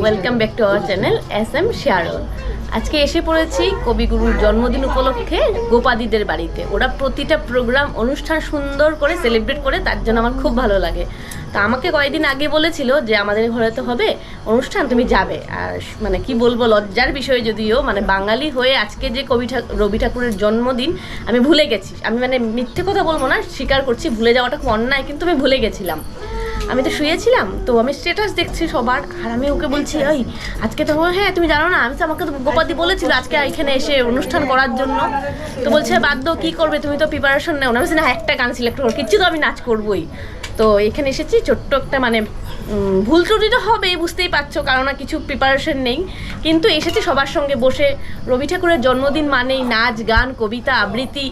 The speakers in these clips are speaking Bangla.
Welcome back to our channel S M শেয়ারন আজকে এসে পড়েছি কবিগুরুর জন্মদিন উপলক্ষে গোপাদিদের বাড়িতে। ওরা প্রতিটা প্রোগ্রাম অনুষ্ঠান সুন্দর করে সেলিব্রেট করে, তার জন্য আমার খুব ভালো লাগে। তা আমাকে কয়েকদিন আগে বলেছিল যে আমাদের ঘরে তো হবে অনুষ্ঠান, তুমি যাবে। আর মানে কি বলব, লজ্জার বিষয় যদিও মানে বাঙালি হয়ে আজকে যে কবি রবি ঠাকুরের জন্মদিন, আমি ভুলে গেছি। আমি মানে মিথ্যে কথা বলব না, স্বীকার করছি, ভুলে যাওয়াটা খুব অন্যায়, কিন্তু আমি ভুলে গেছিলাম। আমি তো শুয়েছিলাম, তো আমি স্ট্যাটাস দেখছি সবার, আর আমি ওকে বলছি ওই আজকে তো হ্যাঁ তুমি জানো না, আমি তো আমাকে তো গোপাদি বলেছিল আজকে এখানে এসে অনুষ্ঠান করার জন্য। তো বলছে, বাধ্য, কি করবে? তুমি তো প্রিপারেশন নেও। না আমি একটা গান সিলেক্ট করো, কিচ্ছু তো আমি নাচ করবোই। তো এখানে এসেছি, ছোট্ট একটা মানে ভুল ত্রুটি তো হবেই, বুঝতেই পারছ, কারণ না কিছু প্রিপারেশন নেই। কিন্তু এসেছি সবার সঙ্গে বসে। রবি ঠাকুরের জন্মদিন মানেই নাচ, গান, কবিতা, আবৃত্তি।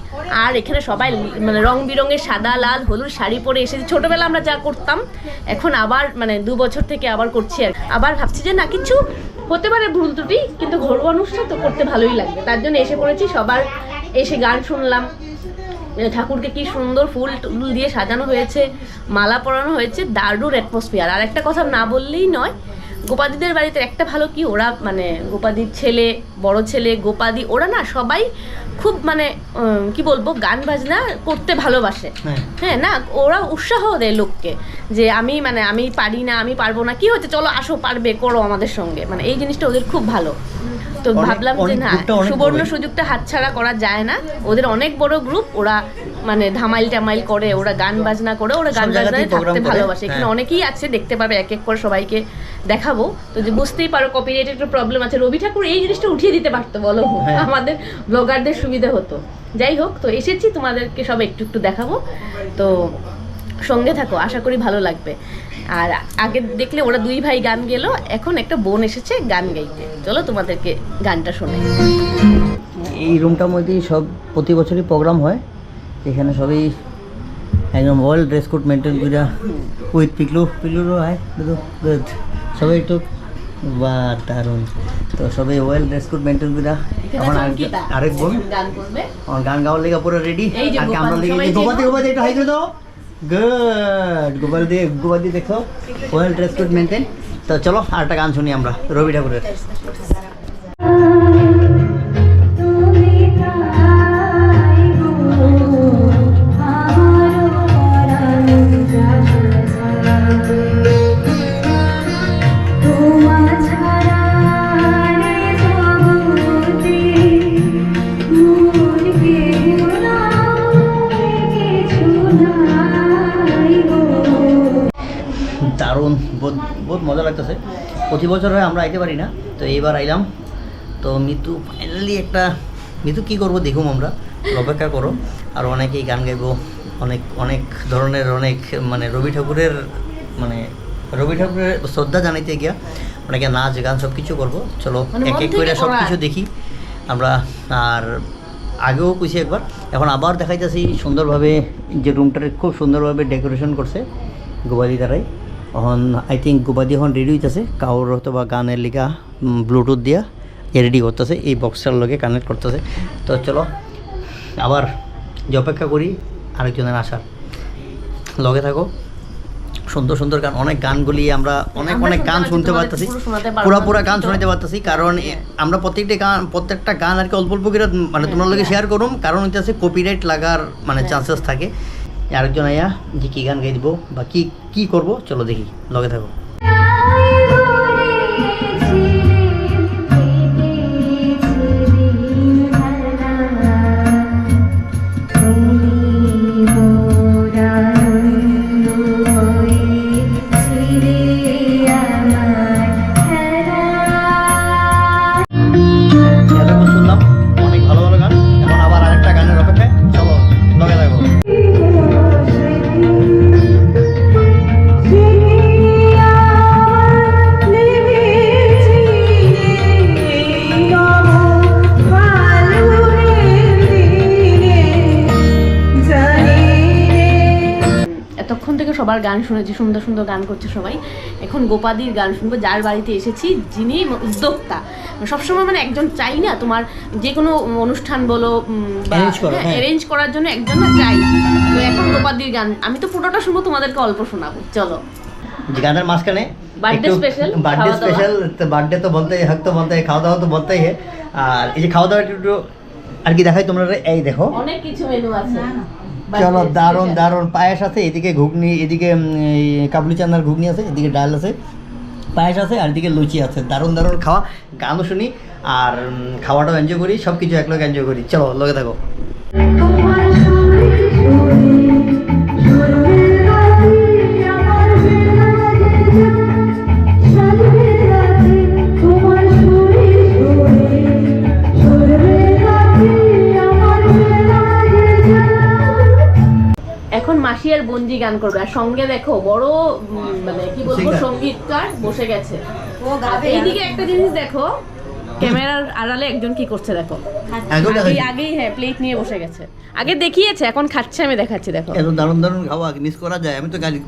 আর এখানে সবাই মানে রং বেরঙের সাদা, লাল, হলুদ শাড়ি পরে এসেছি। ছোটবেলা আমরা যা করতাম, এখন আবার মানে দু বছর থেকে আবার করছি আর আবার ভাবছি যে না, কিছু হতে পারে ভুল ত্রুটি, কিন্তু ঘরোয়া অনুষ্ঠান তো করতে ভালোই লাগবে তার জন্য এসে পড়েছি, সবার এসে গান শুনলাম। ঠাকুরকে কি সুন্দর ফুল টুল দিয়ে সাজানো হয়েছে মালা পরানো হয়েছে দারুণ অ্যাটমসফিয়ার আর একটা কথা না বললেই নয় গোপাদিদের বাড়িতে একটা ভালো কি ওরা মানে গোপাদির ছেলে বড় ছেলে গোপাদি ওরা না সবাই খুব মানে কি বলব গান বাজনা করতে ভালোবাসে। হ্যাঁ। হ্যাঁ না ওরা উৎসাহ দেয় লোককে যে আমি মানে আমি পারি না আমি পারব না কি হচ্ছে চলো আসো পারবে করো আমাদের সঙ্গে। মানে এই জিনিসটা ওদের খুব ভালো। তো ভাবলাম যে না সুবর্ণ। সুযোগটা হাতছাড়া করা যায় না। ওদের অনেক বড় গ্রুপ ওরা মানে ধামাইল টামাইল করে ওরা গান বাজনা করে ওরা গান বাজনায় থাকতে ভালোবাসে। এখানে হ্যাঁ। অনেকেই আছে দেখতে পাবে এক এক করে সবাইকে দেখাবো। তো যে বুঝতেই পারো কপিরাইটের একটা প্রবলেম আছে। রবি ঠাকুর এই জিনিসটা উঠিয়ে দিতে পারতো বলো। হ্যাঁ। আমাদের ব্লগারদের সুবিধা হতো। যাই হোক তো এসেছি তোমাদেরকে সব একটু একটু দেখাবো। তো সঙ্গে থাকো আশা করি ভালো লাগবে। আর আগে দেখলে ওরা দুই ভাই গান গেল এখন একটা বোন এসেছে গান গাইতে। চলো তোমাদেরকে গানটা শোনাই। এই রুমটার মধ্যেই সব প্রতি বছরই প্রোগ্রাম হয়। এখানে সবই একদম ওয়েল ড্রেস কোড মেনটেন করে উইথ পিকলু পিকলুরও হয় সবাই একটু বা দারুণ। তো সবাই ওয়েল ড্রেস কোড মেনটেন করে চঙ্কিতা আরেক বোন গান আমার গাওয়ার লেগে পুরো রেডি আর আমরা লেগে গোপাল চেনো? একটু হাই করে দাও। গুড গোপাল দিয়ে গোপাল দিয়ে দেখো। ওয়েল ড্রেস কোড মেনটেন তো চলো আরেকটা গান শুনি আমরা, রবি ঠাকুরের। প্রতি বছর হয় আমরা আইতে পারি না। তো এইবার আইলাম। তো মিতু ফাইনালি একটা মিতু কি করব দেখুম আমরা। অপেক্ষা করো। আর অনেকেই গান গাইবো। অনেক অনেক ধরনের অনেক মানে রবি ঠাকুরের মানে রবি ঠাকুরের শ্রদ্ধা জানাইতে গিয়া অনেকে নাচ গান সব কিছু করব। চলো মানে এক এক করে সব কিছু দেখি। আমরা আর আগেও কইছি একবার। এখন আবার দেখাইতেছি সুন্দরভাবে যে রুমটার খুব সুন্দরভাবে ডেকোরেশন করছে গোবাদি দ্বারাই এখন আই থিঙ্ক গোবাদি এখন রেডি হইতেছে কাউর হয়তো বা গানের লিগা ব্লুটুথ দিয়া রেডি করতেছে এই বক্সটার লগে কানেক্ট করতেছে তো চলো আবার যে অপেক্ষা করি আরেকজনের আসার লগে থাকো। সুন্দর সুন্দর গান অনেক গানগুলি আমরা অনেক অনেক গান শুনতে পারতেছি। পুরো পুরা গান শুনতে পারতেছি। কারণ আমরা প্রত্যেকটা গান প্রত্যেকটা গান আর কি অল্প অল্প করে মানে তোমার লগে শেয়ার করুম। কারণ হইতেছে কপিরাইট লাগার মানে হ্যাঁ। চান্সেস থাকে। আরেকজন আয়া যে কি গান গাই দিব। বা কি কি করব? চলো দেখি, লগে থাকো। সবার গান শুনেছি সুন্দর সুন্দর গান করছে সবাই। এখন গোপাদির গান শুনব যার বাড়িতে এসেছি যিনি উদ্যোক্তা। সবসময় মানে একজন চাই না তোমার যে কোনো অনুষ্ঠান বলো করো, হ্যাঁ। অ্যারেঞ্জ করার জন্য একজন না চাই। তো এখন গোপাদির গান আমি তো পুরোটা শুনব তোমাদেরকে অল্প শোনাবো। চলো। গানের মাঝখানে Birthday special, birthday special birthday তো বলতেই হক তো বলতে খাওয়া দাওয়া তো বলতেই হয় আর এই যে খাওয়া দাওয়া একটু আর কি দেখাই তোমরা এই দেখো। অনেক কিছু মেনু আছে। চলো দারুণ দারুণ। দারুণ। পায়েস আছে এদিকে ঘুগনি এদিকে চানার কাবলি চান্নার ঘুগনি আছে এদিকে ডাল আছে। পায়েস আছে আর এদিকে লুচি আছে। দারুণ দারুণ খাওয়া গানও শুনি আর খাওয়াটাও এনজয় করি সব কিছু একলোক এনজয় করি। চলো লগে থাকো। গান করবে আর সঙ্গে দেখো বড় মানে কি বলব সঙ্গীতকার বসে গেছে এইদিকে একটা জিনিস দেখো ক্যামেরার আড়ালে একজন কি করছে দেখো আগেই আগেই হ্যাঁ প্লেট নিয়ে বসে গেছে আগে দেখিয়েছে এখন খাচ্ছে আমি দেখাচ্ছি দেখো এত দারুণ দারুণ খাওয়া মিস করা যায় আমি তো গাড়ি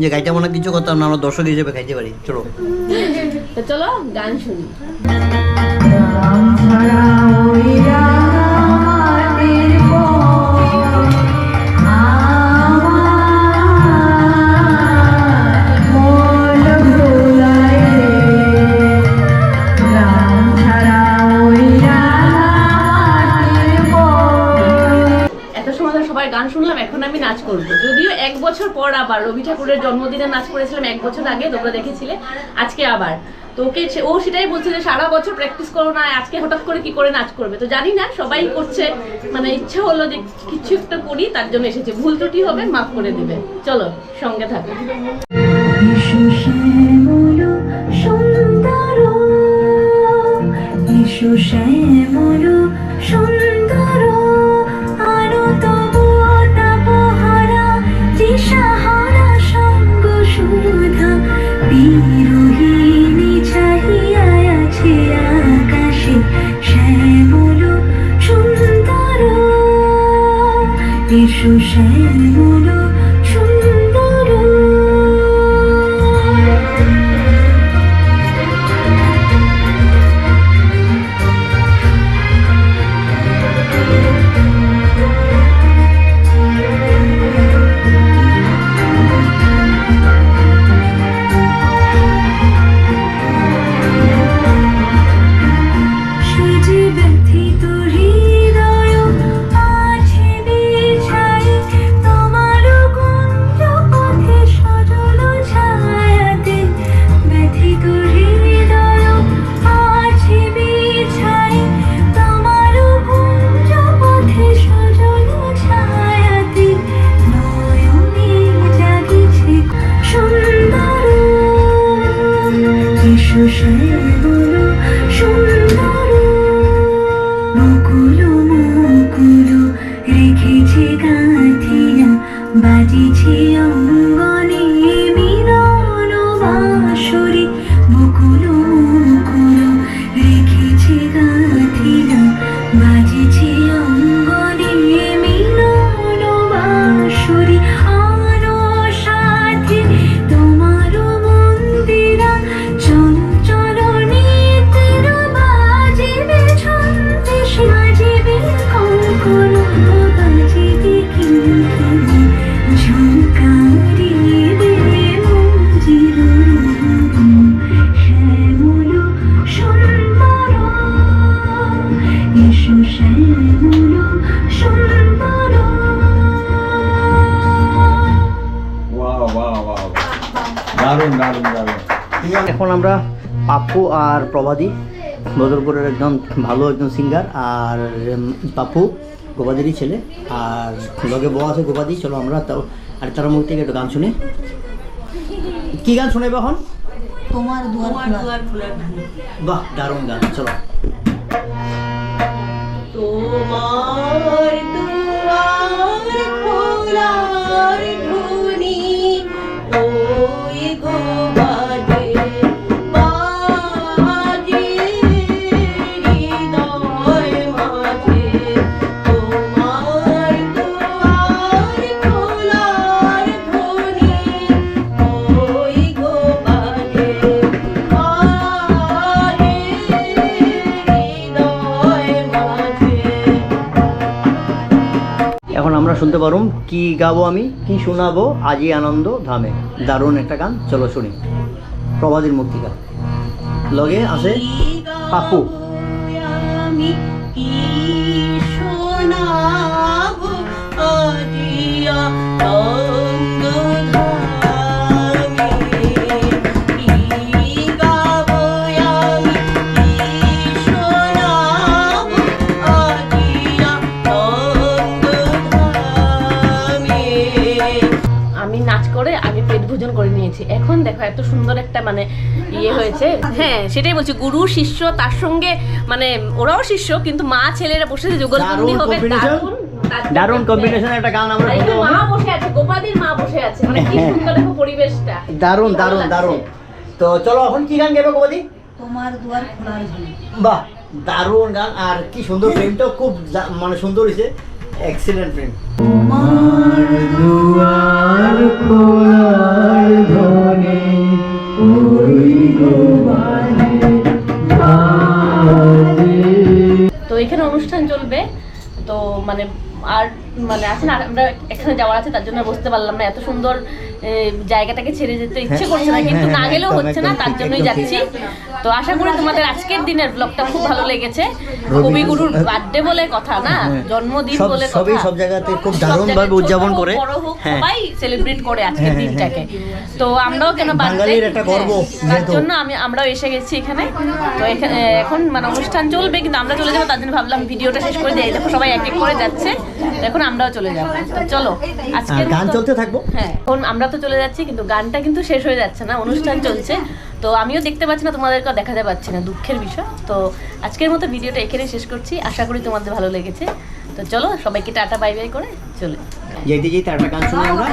যে গাড়িটা মনে কিছু করতাম না আমরা দর্শক হিসেবে খাইতে পারি চলো তো চলো গান শুনি বছর পর আবার রবি ঠাকুরের জন্মদিনে নাচ করেছিলাম, এক বছর আগে, তোমরা দেখেছিলে। আজকে আবার। তো ওকে ও সেটাই বলছে যে, সারা বছর প্র্যাকটিস করো না, আজকে হঠাৎ করে কি করে নাচ করবে? তো জানি না, সবাই করছে। মানে ইচ্ছা হলো যে কিছু একটা করি, তার জন্য এসেছে। ভুল ত্রুটি হবে, মাফ করে দিবে। চলো, সঙ্গে থাকো। শ্যামল এসো শ্যামল সুন্দর দারুণ দারুণ দারুণ। এখন আমরা পাপ্পু আর প্রবাদী বদরপুরের একজন ভালো একজন সিঙ্গার আর পাপ্পু গোপাদিরই ছেলে। আর লগে বউ আছে গোপাদি চলো আমরা তাও আর তার মুখ থেকে একটু গান শুনি। কি গান শুনে এখন? তোমার দুয়ার বাহ দারুণ গান চলো। তোমার শুনতে পারুম কি গাবো আমি কি শোনাবো আজি আনন্দ ধামে। দারুণ একটা গান চলো শুনি। মুক্তি মুক্তিকা লগে আছে পাপ্পু এত সুন্দর একটা মানে ইয়ে হয়েছে। হ্যাঁ সেটাই বলছি গুরু শিষ্য তার সঙ্গে মানে ওরাও শিষ্য কিন্তু মা ছেলেরা বসে যুগলবন্দি হবে। দারুণ দারুণ কম্বিনেশন একটা গান আমরা মা বসে আছে গোপাদির মা বসে আছে মানে কি সুন্দর দেখো পরিবেশটা। দারুণ ভালো দারুণ দারুণ। তো চলো এখন কি গান গেবে গোবাদি তোমার দুয়ার খোলার জন্য বাহ দারুণ গান আর কি সুন্দর ফিল্মটাও খুব মানে সুন্দর হয়েছে। এক্সিলেন্ট ফিল্ম তো মানে আর মানে আছে না আমরা এখানে যাওয়ার আছে তার জন্য বসতে পারলাম না। এত সুন্দর জায়গাটাকে ছেড়ে যেতে ইচ্ছে হ্যাঁ, করছে না কিন্তু হ্যাঁ, না গেলেও হচ্ছে না তার জন্যই যাচ্ছি। তো আশা করি তোমাদের আজকের দিনের ব্লগটা খুব ভালো লেগেছে। রবি- কবিগুরুর বার্থডে বলে কথা না হ্যাঁ। জন্মদিন সব- বলে সবই সব জায়গাতে খুব জায়গায় ছোট উদযাপন করে। হ্যাঁ। সবাই সেলিব্রেট করে আজকের হ্যাঁ, হ্যাঁ, দিনটাকে। তো আমরাও কেন বাঙালির একটা গর্ব, হ্যাঁ, তার জন্য আমি আমরাও এসে গেছি এখানে। তো এখানে এখন মানে অনুষ্ঠান চলবে কিন্তু আমরা চলে যাব তার জন্য ভাবলাম ভিডিওটা শেষ করে দিই। দেখো সবাই এক এক করে যাচ্ছে। এখন আমরাও চলে যাব। তো চলো আজকে গান চলতে থাকব। হ্যাঁ এখন আমরা তো চলে যাচ্ছি কিন্তু গানটা কিন্তু শেষ হয়ে যাচ্ছে না অনুষ্ঠান চলছে। তো আমিও দেখতে পাচ্ছি না তোমাদেরকেও দেখাতে পাচ্ছি না দুঃখের বিষয়। তো আজকের মতো ভিডিওটা এখানে শেষ করছি আশা করি তোমাদের ভালো লেগেছে। তো চলো সবাইকে টাটা বাই বাই করে চলে। যেতে যেতে একটা গান শুনি আমরা।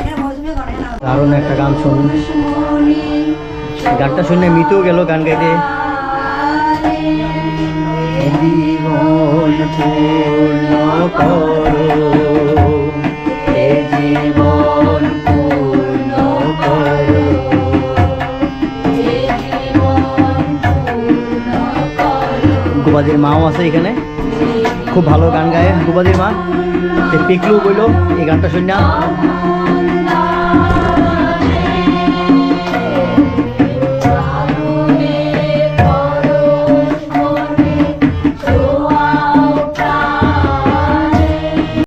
দারুণ একটা গান শুনি। গানটা শুনে মিতেও গেল গান গাইতে। জীবন পূর্ণ করো এ জীবন গোবাদির মাও আছে এখানে। খুব ভালো গান গায় গোবাদির মা। পিকলু বইলো, এই গানটা শুনে